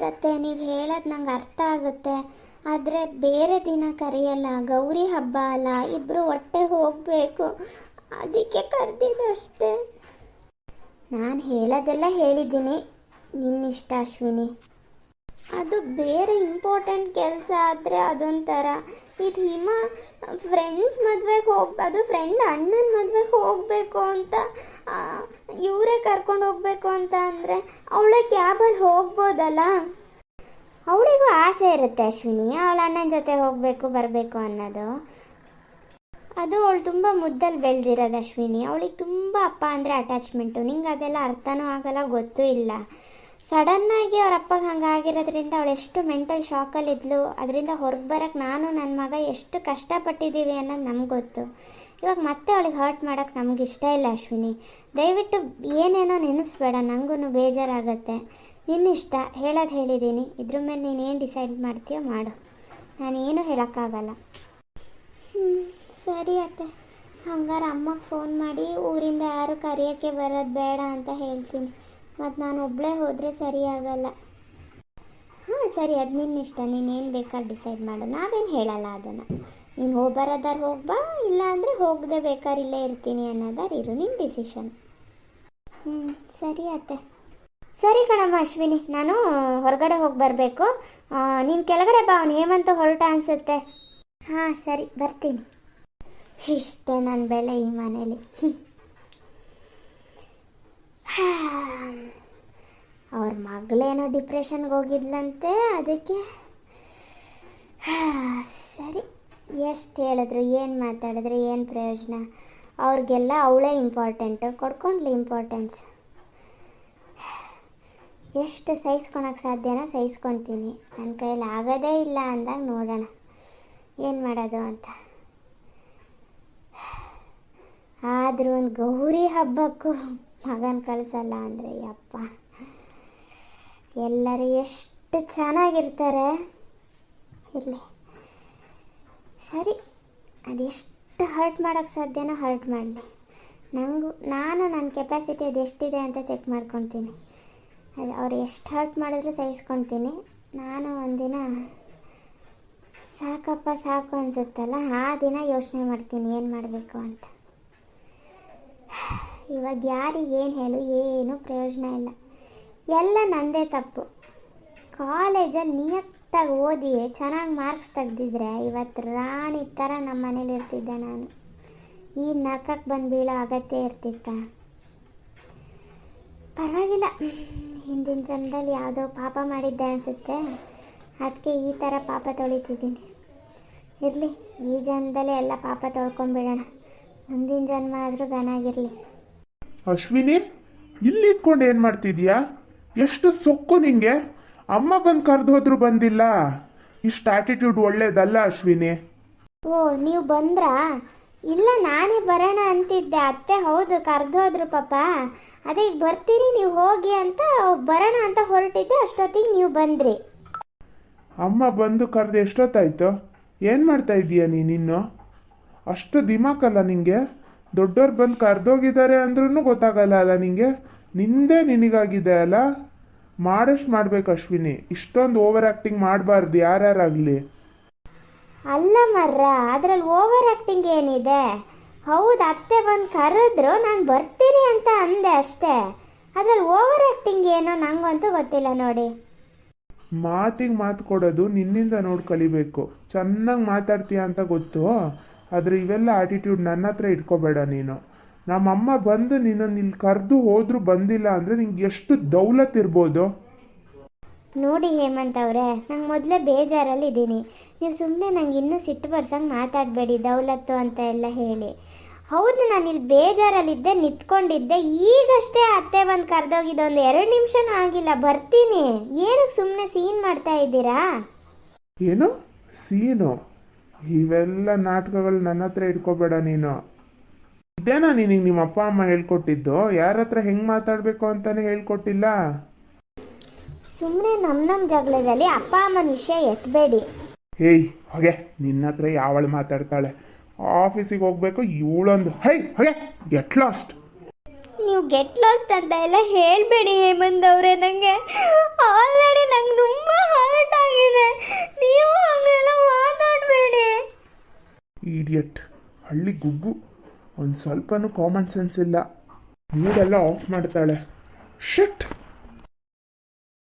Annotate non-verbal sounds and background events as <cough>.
ಹೌದತ್ತೆ, ನೀವು ಹೇಳೋದು ನಂಗೆ ಅರ್ಥ ಆಗುತ್ತೆ. ಆದರೆ ಬೇರೆ ದಿನ ಕರೆಯಲ್ಲ, ಗೌರಿ ಹಬ್ಬ ಅಲ್ಲ ಇಬ್ಬರು ಹೊಟ್ಟೆ ಹೋಗಬೇಕು. ಅದಕ್ಕೆ ಕರೆದಿದ್ದು ಅಷ್ಟೇ. ನಾನು ಹೇಳೋದೆಲ್ಲ ಹೇಳಿದ್ದೀನಿ. ನಿನ್ನಿಷ್ಟ ಅಶ್ವಿನಿ. ಅದು ಬೇರೆ ಇಂಪಾರ್ಟೆಂಟ್ ಕೆಲಸ ಆದರೆ ಅದೊಂಥರ. ಇದು ಹಿಮ ಫ್ರೆಂಡ್ಸ್ ಮದುವೆಗೆ ಹೋಗ, ಅದು ಫ್ರೆಂಡ್ ಅಣ್ಣನ ಮದುವೆಗೆ ಹೋಗಬೇಕು ಅಂತ ಇವರೇ ಕರ್ಕೊಂಡು ಹೋಗಬೇಕು ಅಂತ ಅಂದರೆ ಅವಳೇ ಕ್ಯಾಬಲ್ಲಿ ಹೋಗ್ಬೋದಲ್ಲ? ಅವಳಿಗೂ ಆಸೆ ಇರುತ್ತೆ ಅಶ್ವಿನಿ, ಅವಳ ಅಣ್ಣನ ಜೊತೆ ಹೋಗಬೇಕು, ಬರಬೇಕು ಅನ್ನೋದು. ಅದು ಅವಳು ತುಂಬ ಮುದ್ದಲ್ಲಿ ಬೆಳೆದಿರೋದು ಅಶ್ವಿನಿ. ಅವಳಿಗೆ ತುಂಬ ಅಪ್ಪ ಅಂದರೆ ಅಟ್ಯಾಚ್ಮೆಂಟು ನಿಂಗೆ ಅದೆಲ್ಲ ಅರ್ಥನೂ ಆಗಲ್ಲ, ಗೊತ್ತೂ ಇಲ್ಲ. ಸಡನ್ನಾಗಿ ಅವ್ರ ಅಪ್ಪಗೆ ಹಂಗಾಗಿರೋದ್ರಿಂದ ಅವಳು ಎಷ್ಟು ಮೆಂಟಲ್ ಶಾಕಲ್ಲಿದ್ಲು, ಅದರಿಂದ ಹೊರಗೆ ಬರೋಕ್ಕೆ ನಾನು ನನ್ನ ಮಗ ಎಷ್ಟು ಕಷ್ಟಪಟ್ಟಿದ್ದೀವಿ ಅನ್ನೋದು ನಮ್ಗೆ ಗೊತ್ತು. ಇವಾಗ ಮತ್ತೆ ಅವಳಿಗೆ ಹರ್ಟ್ ಮಾಡೋಕ್ಕೆ ನಮ್ಗೆ ಇಷ್ಟ ಇಲ್ಲ ಅಶ್ವಿನಿ. ದಯವಿಟ್ಟು ಏನೇನೋ ನೆನೆಸ್ಬೇಡ ನನಗೂ ಬೇಜಾರಾಗುತ್ತೆ. ನಿನ್ನಿಷ್ಟ, ಹೇಳೋದು ಹೇಳಿದ್ದೀನಿ ಇದ್ರ ಮೇಲೆ ನೀನು ಏನು ಡಿಸೈಡ್ ಮಾಡ್ತೀಯೋ ಮಾಡು. ನಾನೇನು ಹೇಳೋಕ್ಕಾಗಲ್ಲ. ಹ್ಞೂ ಸರಿ ಅತ್ತೆ. ಹಂಗಾರೆ ಅಮ್ಮಗೆ ಫೋನ್ ಮಾಡಿ ಊರಿಂದ ಯಾರು ಕರೆಯೋಕ್ಕೆ ಬರೋದು ಬೇಡ ಅಂತ ಹೇಳ್ತೀನಿ. ಮತ್ತು ನಾನು ಒಬ್ಬಳೇ ಹೋದರೆ ಸರಿ ಆಗಲ್ಲ. ಹಾಂ, ಸರಿ, ಅದು ನಿನ್ನ ಇಷ್ಟ. ನೀನೇನು ಬೇಕಾದ್ರೆ ಡಿಸೈಡ್ ಮಾಡು. ನಾವೇನು ಹೇಳಲ್ಲ ಅದನ್ನು. ನೀನು ಹೋಗಿ ಬರೋದಾರು ಹೋಗ್ಬಾ ಇಲ್ಲ ಅಂದರೆ ಹೋಗದೆ ಬೇಕಾದ್ರೆ ಇಲ್ಲೇ ಇರ್ತೀನಿ ಅನ್ನೋದಾರು ಇರು. ನಿನ್ನ ಡಿಸಿಷನ್ ಹ್ಞೂ ಸರಿ ಅತ್ತೆ. ಸರಿ ಕಣಮ್ಮ, ಅಶ್ವಿನಿ. ನಾನು ಹೊರಗಡೆ ಹೋಗಿ ಬರಬೇಕು. ನೀನು ಕೆಳಗಡೆ ಬಾ. ಅವನು ಹೇಮಂತ ಹೊರಟ ಅನಿಸುತ್ತೆ. ಹಾಂ, ಸರಿ, ಬರ್ತೀನಿ. ಇಷ್ಟೇ ನನ್ನ ಬೆಲೆ ಈ ಮನೇಲಿ. <sighs> ಅವ್ರ ಮಗಳೇನೋ ಡಿಪ್ರೆಷನ್ಗೆ ಹೋಗಿದ್ಲಂತೆ, ಅದಕ್ಕೆ <sighs> ಸರಿ. ಎಷ್ಟು ಹೇಳಿದ್ರು, ಏನು ಮಾತಾಡಿದ್ರು, ಏನು ಪ್ರಯೋಜನ? ಅವ್ರಿಗೆಲ್ಲ ಅವಳೇ ಇಂಪಾರ್ಟೆಂಟು ಕೊಡ್ಕೊಂಡ್ಲಿ ಇಂಪಾರ್ಟೆನ್ಸ್ <sighs> ಎಷ್ಟು ಸಹಿಸ್ಕೊಳಕ್ಕೆ ಸಾಧ್ಯನೋ ಸಹಿಸ್ಕೊತೀನಿ. ನನ್ನ ಕೈಯಲ್ಲಿ ಆಗೋದೇ ಇಲ್ಲ ಅಂದಾಗ ನೋಡೋಣ. ಏನು ಮಾಡೋದು ಅಂತ. ಆದರೂ ಒಂದು ಗೌರಿ ಹಬ್ಬಕ್ಕೂ ಮಗನ ಕಳಿಸಲ್ಲ ಅಂದರೆ ಯಪ್ಪ. ಎಲ್ಲರೂ ಎಷ್ಟು ಚೆನ್ನಾಗಿರ್ತಾರೆ. ಇರಲಿ. ಸರಿ ಅದೆಷ್ಟು ಹರ್ಟ್ ಮಾಡೋಕ್ಕೆ ಸಾಧ್ಯನೋ ಹರ್ಟ್ ಮಾಡಲಿ. ನನಗೂ ನಾನು ನನ್ನ ಕೆಪಾಸಿಟಿ ಅದು ಎಷ್ಟಿದೆ ಅಂತ ಚೆಕ್ ಮಾಡ್ಕೊತೀನಿ. ಅದು ಅವ್ರು ಎಷ್ಟು ಹರ್ಟ್ ಮಾಡಿದ್ರು ಸಹಿಸ್ಕೊತೀನಿ. ನಾನು ಒಂದಿನ ಸಾಕಪ್ಪ ಸಾಕು ಅನಿಸುತ್ತಲ್ಲ, ಆ ದಿನ ಯೋಚನೆ ಮಾಡ್ತೀನಿ ಏನು ಮಾಡಬೇಕು ಅಂತ. ಇವಾಗ ಯಾರಿಗೇನು ಹೇಳು, ಏನು ಪ್ರಯೋಜನ ಇಲ್ಲ. ಎಲ್ಲ ನಂದೇ ತಪ್ಪು. ಕಾಲೇಜಲ್ಲಿ ನಿಯತ್ತಾಗಿ ಓದಿ, ಚೆನ್ನಾಗಿ ಮಾರ್ಕ್ಸ್ ತೆಗೆದಿದ್ರೆ ಇವತ್ತು ರಾಣಿ ಥರ ನಮ್ಮ ಮನೇಲಿ ಇರ್ತಿದ್ದೆ ನಾನು. ಈ ನರ್ಕಕ್ಕೆ ಬಂದು ಬೀಳೋ ಅಗತ್ಯ ಇರ್ತಿತ್ತ? ಪರವಾಗಿಲ್ಲ. ಹಿಂದಿನ ಜನ್ಮದಲ್ಲಿ ಯಾವುದೋ ಪಾಪ ಮಾಡಿದ್ದೆ ಅನಿಸುತ್ತೆ. ಅದಕ್ಕೆ ಈ ಥರ ಪಾಪ ತೊಳಿತಿದ್ದೀನಿ. ಇರಲಿ, ಈ ಜನ್ಮದಲ್ಲೇ ಎಲ್ಲ ಪಾಪ ತೊಳ್ಕೊಂಬಿಡೋಣ ಮುಂದಿನ ಜನ್ಮ ಆದರೂ ಗನಾಗಿರಲಿ ಅಶ್ವಿನಿ ಇಲ್ಲಿ ಇಟ್ಕೊಂಡು ಏನು ಮಾಡ್ತಿದ್ಯಾ? ಎಷ್ಟು ಸೊಕ್ಕು ನಿಂಗೆ? ಅಮ್ಮ ಬಂದು ಕರೆದು ಹೋದ್ರು ಬಂದಿಲ್ಲ. ಇಷ್ಟು ಆಟಿಟ್ಯೂಡ್ ಒಳ್ಳೇದಲ್ಲ ಅಶ್ವಿನಿ. ಓ ನೀವು ಬಂದ್ರಾ? ಇಲ್ಲ ನಾನೇ ಬರೋಣ ಅಂತಿದ್ದೆ. ಅತ್ತೆ ಹೌದು ಕರೆದೋದ್ರು ಪಾಪ. ಅದೇ ಈಗ ಬರ್ತೀರಿ ನೀವು ಹೋಗಿ ಅಂತ ಬರೋಣ ಅಂತ ಹೊರಟಿದ್ದೆ. ಅಷ್ಟೊತ್ತಿಗೆ ನೀವು ಬಂದ್ರಿ. ಅಮ್ಮ ಬಂದು ಕರೆದು ಎಷ್ಟೊತ್ತಾಯ್ತು? ಏನು ಮಾಡ್ತಾ ಇದೀಯ ನೀನಿನ್ನು ಅಷ್ಟು ದಿಮಾಕಲ್ಲ ನಿಂಗೆ? ದೊಡ್ಡವ್ರು ಬಂದು ಕರೆದೋಗಿದ್ದಾರೆ ಅಂದ್ರೂ ಗೊತ್ತಾಗಲ್ಲ ಅಲ್ಲ ನಿಂಗೆ? ನಿಂದೇ ನಿನಗಾಗಿದೆ ಅಲ್ಲ? ಮಾಡಷ್ಟು ಮಾಡ್ಬೇಕು ಅಶ್ವಿನಿ. ಇಷ್ಟೊಂದು ಓವರ್ ಆ್ಯಕ್ಟಿಂಗ್ ಮಾಡಬಾರ್ದು ಯಾರ್ಯಾರಾಗಲಿ? ಅಲ್ಲ ಮರ್ರ ಅದ್ರಲ್ಲಿ ಓವರ್ ಆಕ್ಟಿಂಗ್ ಏನಿದೆ? ಹೌದು ಅತ್ತೆ ಬಂದು ಕರೆದ್ರು ನಾನು ಬರ್ತೀನಿ ಅಂತ ಅಂದೆ ಅಷ್ಟೇ. ಅದ್ರಲ್ಲಿ ಓವರ್ ಆಕ್ಟಿಂಗ್ ಏನೋ ನಂಗಂತೂ ಗೊತ್ತಿಲ್ಲ ನೋಡಿ. ಮಾತಿಗೆ ಮಾತು ಕೊಡೋದು ನಿನ್ನಿಂದ ನೋಡಿ ಕಲಿಬೇಕು. ಚೆನ್ನಾಗಿ ಮಾತಾಡ್ತೀಯ ಅಂತ ಗೊತ್ತು? ಆದರೆ ಇವೆಲ್ಲ ಆಟಿಟ್ಯೂಡ್ ನನ್ನ ಹತ್ರ ಇಟ್ಕೋಬೇಡ ನೀನು. ನಮ್ಮಮ್ಮ ಬಂದು ನಿನ್ನನ್ನು ಇಲ್ಲಿ ಕರೆದು ಹೋದರೂ ಬಂದಿಲ್ಲ ಅಂದರೆ ನಿಂಗೆ ಎಷ್ಟು ದೌಲತ್ ಇರ್ಬೋದು? ನೋಡಿ ಹೇಮಂತ್ ಅವರೇ ನಂಗೆ ಮೊದಲೇ ಬೇಜಾರಲ್ಲಿ ಇದ್ದೀನಿ ನೀವು ಸುಮ್ಮನೆ ನಂಗೆ ಇನ್ನೂ ಸಿಟ್ಟು ಬರ್ಸಂಗೆ ಮಾತಾಡಬೇಡಿ ದೌಲತ್ತು ಅಂತ ಎಲ್ಲ ಹೇಳಿ. ಹೌದು ನಾನು ಇಲ್ಲಿ ಬೇಜಾರಲ್ಲಿದ್ದೆ ನಿಂತ್ಕೊಂಡಿದ್ದೆ ಈಗಷ್ಟೇ ಅತ್ತೆ ಬಂದು ಕರೆದೋಗಿದ್ದೆ ಒಂದು ಎರಡು ನಿಮಿಷನೂ ಆಗಿಲ್ಲ ಬರ್ತೀನಿ. ಏನಕ್ಕೆ ಸುಮ್ಮನೆ ಸೀನ್ ಮಾಡ್ತಾ ಇದ್ದೀರಾ? ಏನು? ಸೀನು? ಇವೆಲ್ಲ ನಾಟಕಗಳು ನನ್ನ ಹತ್ರ ಇಟ್ಕೋಬೇಡ ನೀನು. ಇದೇನಾ ನಿನಗೆ ನಿಮ್ಮ ಅಪ್ಪ ಅಮ್ಮ ಹೇಳ್ಕೊಟ್ಟಿದ್ದು? ಯಾರ ಹತ್ರ ಹೆಂಗೆ ಮಾತಾಡಬೇಕು ಅಂತಾನೆ ಹೇಳ್ಕೊಟ್ಟಿಲ್ಲ? ಸುಮ್ಮನೆ ನಮ್ ನಮ್ ಜಗಳದಲ್ಲಿ ಅಪ್ಪ ಅಮ್ಮನ ವಿಷಯ ಎತ್ತಬೇಡಿ ಏಯ್ ಹೊಗೆ ನಿನ್ನ ಹತ್ರ ಯಾವಳು ಮಾತಾಡ್ತಾಳೆ? ಆಫೀಸಿಗೆ ಹೋಗ್ಬೇಕು ಇವಳೊಂದು. ಹೈ ಹೊಗೆ ಗೆಟ್ ಲಾಸ್ಟ್ ನೀವು ಗೆಟ್ ಲಾಸ್ಟ್ ಅಂತ ಎಲ್ಲ ಹೇಳಬೇಡಿ ಹೇಮಂತ್ ಅವರೇ ನನಗೆ ಆಲ್ರೆಡಿ ನಂಗೆ ತುಂಬ ಇಡಿಯಟ್ ಹಳ್ಳಿ ಗುಗ್ಗು. ಒಂದು ಸ್ವಲ್ಪನೂ ಕಾಮನ್ ಸೆನ್ಸ್ ಇಲ್ಲ. ನೀರೆಲ್ಲ ಆಫ್ ಮಾಡ್ತಾಳೆ. ಶಟ್